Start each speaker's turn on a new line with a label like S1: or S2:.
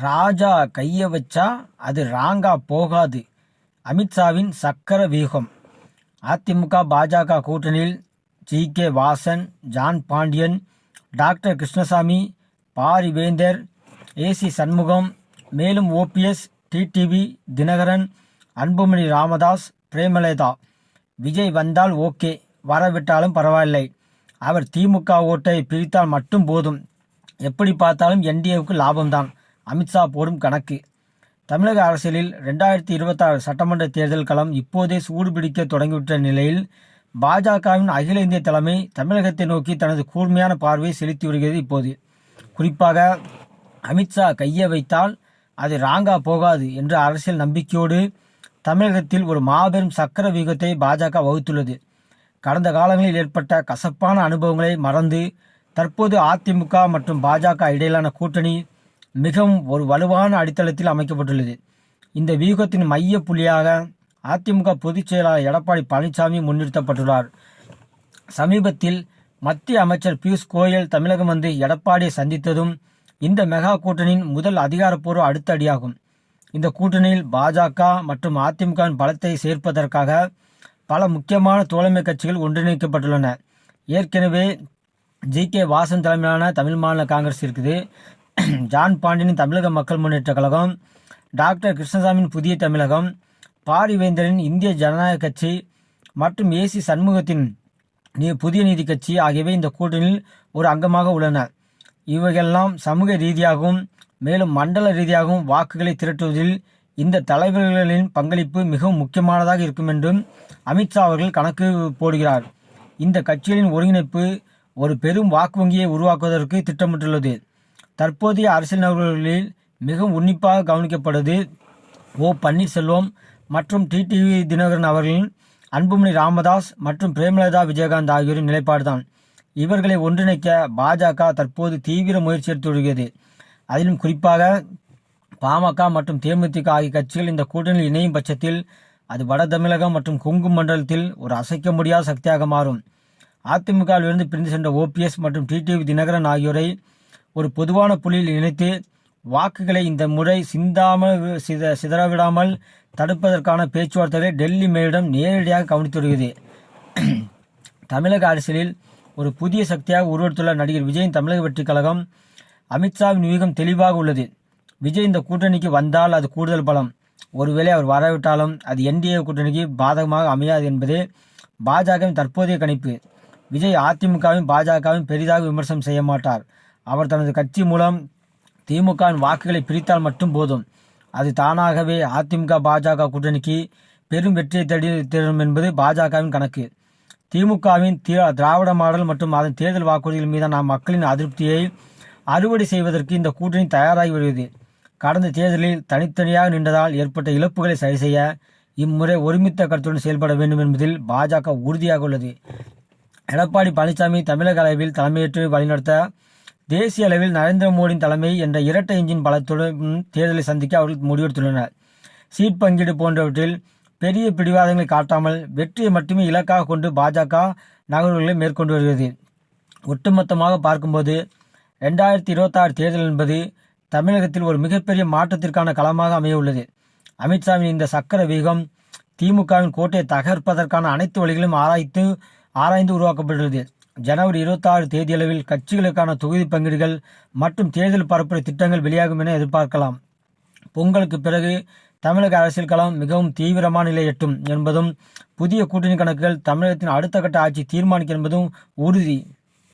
S1: ராஜா கையை வச்சா அது ராங்கா போகாது. அமித்ஷாவின் சக்கர வியூகம் அதிமுக பாஜக கூட்டணியில் G. K. Vasan John Pandian doctor Krishnasamy Parivendhar AC Shanmugam மேலும் ஓபிஎஸ் டிடிவி தினகரன் அன்புமணி ராமதாஸ் பிரேமலதா. விஜய் வந்தால் ஓகே வரவிட்டாலும் பரவாயில்லை. அவர் திமுக ஓட்டை பிரித்தால் மட்டும் போதும். எப்படி பார்த்தாலும் என்டிஏவுக்கு லாபம்தான். அமித்ஷா போடும் கணக்கு. தமிழக அரசியலில் ரெண்டாயிரத்தி இருபத்தாறு சட்டமன்ற தேர்தல் களம் இப்போதே சூடுபிடிக்க தொடங்கிவிட்ட நிலையில் பாஜகவின் அகில இந்திய தலைமை தமிழகத்தை நோக்கி தனது கூர்மையான பார்வையை செலுத்தி வருகிறது இப்போது. குறிப்பாக அமித்ஷா கையை வைத்தால் அது ராங்கா போகாது என்ற அரசியல் நம்பிக்கையோடு தமிழகத்தில் ஒரு மாபெரும் சக்கர வியூகத்தை பாஜக வகுத்துள்ளது. கடந்த காலங்களில் ஏற்பட்ட கசப்பான அனுபவங்களை மறந்து தற்போது அதிமுக மற்றும் பாஜக இடையிலான கூட்டணி மிகவும் ஒரு வலுவான அடித்தளத்தில் அமைக்கப்பட்டுள்ளது. இந்த வியூகத்தின் மைய புள்ளியாக அதிமுக பொதுச் செயலாளர் எடப்பாடி பழனிசாமி முன்னிறுத்தப்பட்டுள்ளார். சமீபத்தில் மத்திய அமைச்சர் பியூஷ் கோயல் தமிழகம் வந்து எடப்பாடியை சந்தித்ததும் இந்த மெகா கூட்டணியின் முதல் அதிகாரப்பூர்வ அடுத்த அடியாகும். இந்த கூட்டணியில் பாஜக மற்றும் அதிமுகவின் பலத்தை சேர்ப்பதற்காக பல முக்கியமான தோழமை கட்சிகள் ஒன்றிணைக்கப்பட்டுள்ளன. ஏற்கனவே ஜி கே வாசன் தலைமையிலான தமிழ் மாநில காங்கிரஸ் இருக்குது. ஜான் பாண்டியனின் தமிழக மக்கள் முன்னேற்ற கழகம் டாக்டர் கிருஷ்ணசாமியின் புதிய தமிழகம் பாரிவேந்தரின் இந்திய ஜனநாயக கட்சி மற்றும் ஏசி சண்முகத்தின் நீ புதிய நீதி கட்சி ஆகியவை இந்த கூட்டணியில் ஒரு அங்கமாக உள்ளன. இவையெல்லாம் சமூக ரீதியாகவும் மேலும் மண்டல ரீதியாகவும் வாக்குகளை திரட்டுவதில் இந்த தலைவர்களின் பங்களிப்பு மிகவும் முக்கியமானதாக இருக்கும் என்றும் அமித்ஷா அவர்கள் கணக்கு போடுகிறார். இந்த கட்சிகளின் ஒருங்கிணைப்பு ஒரு பெரும் வாக்கு வங்கியை உருவாக்குவதற்கு திட்டமிட்டுள்ளது. தற்போதைய அரசியல் நபர்களில் மிகவும் உன்னிப்பாக கவனிக்கப்படுவது ஓ பன்னீர்செல்வம் மற்றும் டிடிவி தினகரன் அவர்களின் அன்புமணி ராமதாஸ் மற்றும் பிரேமலதா விஜயகாந்த் ஆகியோரின் நிலைப்பாடுதான். இவர்களை ஒன்றிணைக்க பாஜக தற்போது தீவிர முயற்சி எடுத்து வருகிறது. அதிலும் குறிப்பாக பாமக மற்றும் தேமுதிக ஆகிய கட்சிகள் இந்த கூட்டணியில் இணையும் பட்சத்தில் அது வட தமிழகம் மற்றும் கொங்கு மண்டலத்தில் ஒரு அசைக்க முடியாத சக்தியாக மாறும். அதிமுகவிலிருந்து பிரிந்து சென்ற ஓபிஎஸ் மற்றும் டிடிவி தினகரன் ஆகியோரை ஒரு பொதுவான புள்ளியில் இணைத்து வாக்குகளை இந்த முறை சிந்தாமல் சித சிதறவிடாமல் தடுப்பதற்கான பேச்சுவார்த்தைகளை டெல்லி மேலிடம் நேரடியாக கவனித்து வருகிறது. தமிழக அரசியலில் ஒரு புதிய சக்தியாக உருவெடுத்துள்ள நடிகர் விஜயின் தமிழக வெற்றிக் கழகம் அமித்ஷாவின் வியூகம் தெளிவாக உள்ளது. விஜய் இந்த கூட்டணிக்கு வந்தால் அது கூடுதல் பலம். ஒருவேளை அவர் வரவிட்டாலும் அது என்டிஏ கூட்டணிக்கு பாதகமாக அமையாது என்பதே பாஜகவின் தற்போதைய கணிப்பு. விஜய் அதிமுகவையும் பாஜகவையும் பெரிதாக விமர்சனம் செய்ய மாட்டார். அவர் தனது கட்சி மூலம் திமுகவின் வாக்குகளை பிரித்தால் மட்டும் போதும். அது தானாகவே அதிமுக பாஜக கூட்டணிக்கு பெரும் வெற்றியை தேடி தரும் என்பது பாஜகவின் கணக்கு. திமுகவின் திராவிட மாடல் மற்றும் அதன் தேர்தல் வாக்குறுதிகள் மீதான மக்களின் அதிருப்தியை அறுவடை செய்வதற்கு இந்த கூட்டணி தயாராகி வருகிறது. கடந்த தேர்தலில் தனித்தனியாக நின்றதால் ஏற்பட்ட இழப்புகளை சரி செய்ய இம்முறை ஒருமித்த கருத்துடன் செயல்பட வேண்டும் என்பதில் பாஜக உறுதியாக உள்ளது. எடப்பாடி பழனிசாமி தமிழக அளவில் தலைமையேற்று வழிநடத்த தேசிய அளவில் நரேந்திர மோடியின் தலைமை என்ற இரட்டை இன்ஜின் பலத்துடன் தேர்தலை சந்திக்க அவர்கள் முடிவெடுத்துள்ளனர். சீட் பங்கீடு போன்றவற்றில் பெரிய பிடிவாதங்களை காட்டாமல் வெற்றியை மட்டுமே இலக்காக கொண்டு பாஜக நகர்வுகளை மேற்கொண்டு வருகிறது. ஒட்டுமொத்தமாக பார்க்கும்போது ரெண்டாயிரத்தி இருபத்தாறு தேர்தல் என்பது தமிழகத்தில் ஒரு மிகப்பெரிய மாற்றத்திற்கான களமாக அமைய உள்ளது அமித்ஷாவின் இந்த சக்கர வேகம் திமுகவின் கோட்டையை தகர்ப்பதற்கான அனைத்து வழிகளும் ஆராய்த்து ஆராய்ந்து உருவாக்கப்பட்டுள்ளது. ஜனவரி இருபத்தாறு தேதியளவில் கட்சிகளுக்கான தொகுதி பங்கீடுகள் மற்றும் தேர்தல் பரப்புரை திட்டங்கள் வெளியாகும் என எதிர்பார்க்கலாம். பொங்கலுக்கு பிறகு தமிழக அரசியல் களம் மிகவும் தீவிரமான நிலை எட்டும் என்பதும் புதிய கூட்டணி கணக்குகள் தமிழகத்தின் அடுத்த கட்ட ஆட்சி தீர்மானிக்கும் என்பதும் உறுதி.